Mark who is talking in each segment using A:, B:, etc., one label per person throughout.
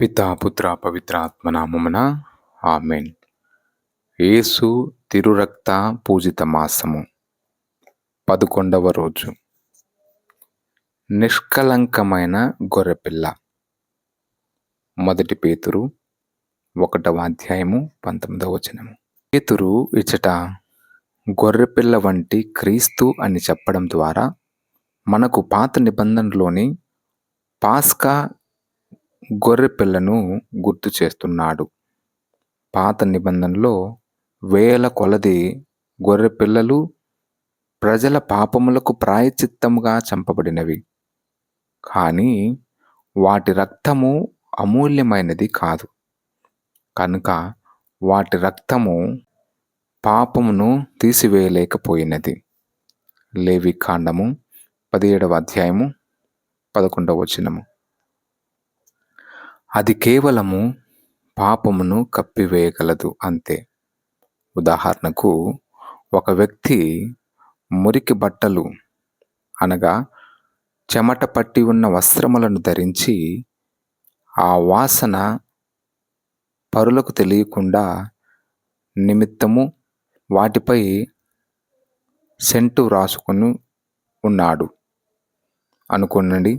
A: పితా పుత్ర పవిత్రాత్మ ఆమెన్. యేసు తిరురక్త పూజిత మాసము పదకొండవ రోజు. నిష్కలంకమైన గొర్రెపిల్ల. మొదటి పేతురు ఒకటవ అధ్యాయము పంతొమ్మిదవ వచనము. పేతురు ఇచ్చట గొర్రెపిల్ల వంటి క్రీస్తు అని చెప్పడం ద్వారా మనకు పాత నిబంధనలోని పాస్కా గొర్రె పిల్లను గుర్తు చేస్తున్నాడు. పాత నిబంధనలో వేల కొలది గొర్రె పిల్లలు ప్రజల పాపములకు ప్రాయచిత్తముగా చంపబడినవి. కానీ వాటి రక్తము అమూల్యమైనది కాదు. కనుక వాటి రక్తము పాపమును తీసివేయలేకపోయినది. లేవి కాండము పదిహేడవ అధ్యాయము పదకొండవ వచనము. అది కేవలము పాపమును కప్పివేయగలదు అంతే. ఉదాహరణకు ఒక వ్యక్తి మురికి బట్టలు అనగా చెమట పట్టి ఉన్న వస్త్రములను ధరించి ఆ వాసన పరులకు తెలియకుండా నిమిత్తము వాటిపై సెంటు రాసుకొని ఉన్నాడు. అనుకోనండి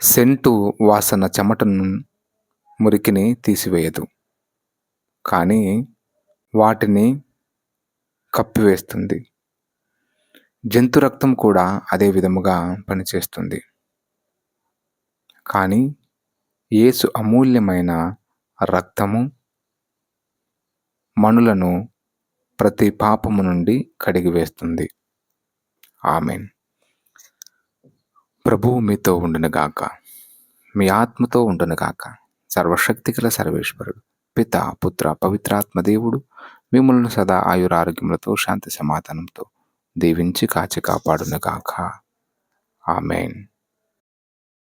A: సెంటు వాసన చెమటను మురికిని తీసివేయదు. కానీ వాటిని కప్పివేస్తుంది. జంతు రక్తం కూడా అదే విధముగా పనిచేస్తుంది. కానీ యేసు అమూల్యమైన రక్తము మనులను ప్రతి పాపము నుండి కడిగివేస్తుంది. ఆమెన్. ప్రభువు మీతో ఉండునుగాక. మీ ఆత్మతో ఉండునుగాక. సర్వశక్తిగల సర్వేశ్వరుడు పిత పుత్ర పవిత్రాత్మ దేవుడు మిమ్మల్ని సదా ఆయురారోగ్యములతో శాంతి సమాధానంతో దీవించి కాచి కాపాడునుగాక. ఆమెన్.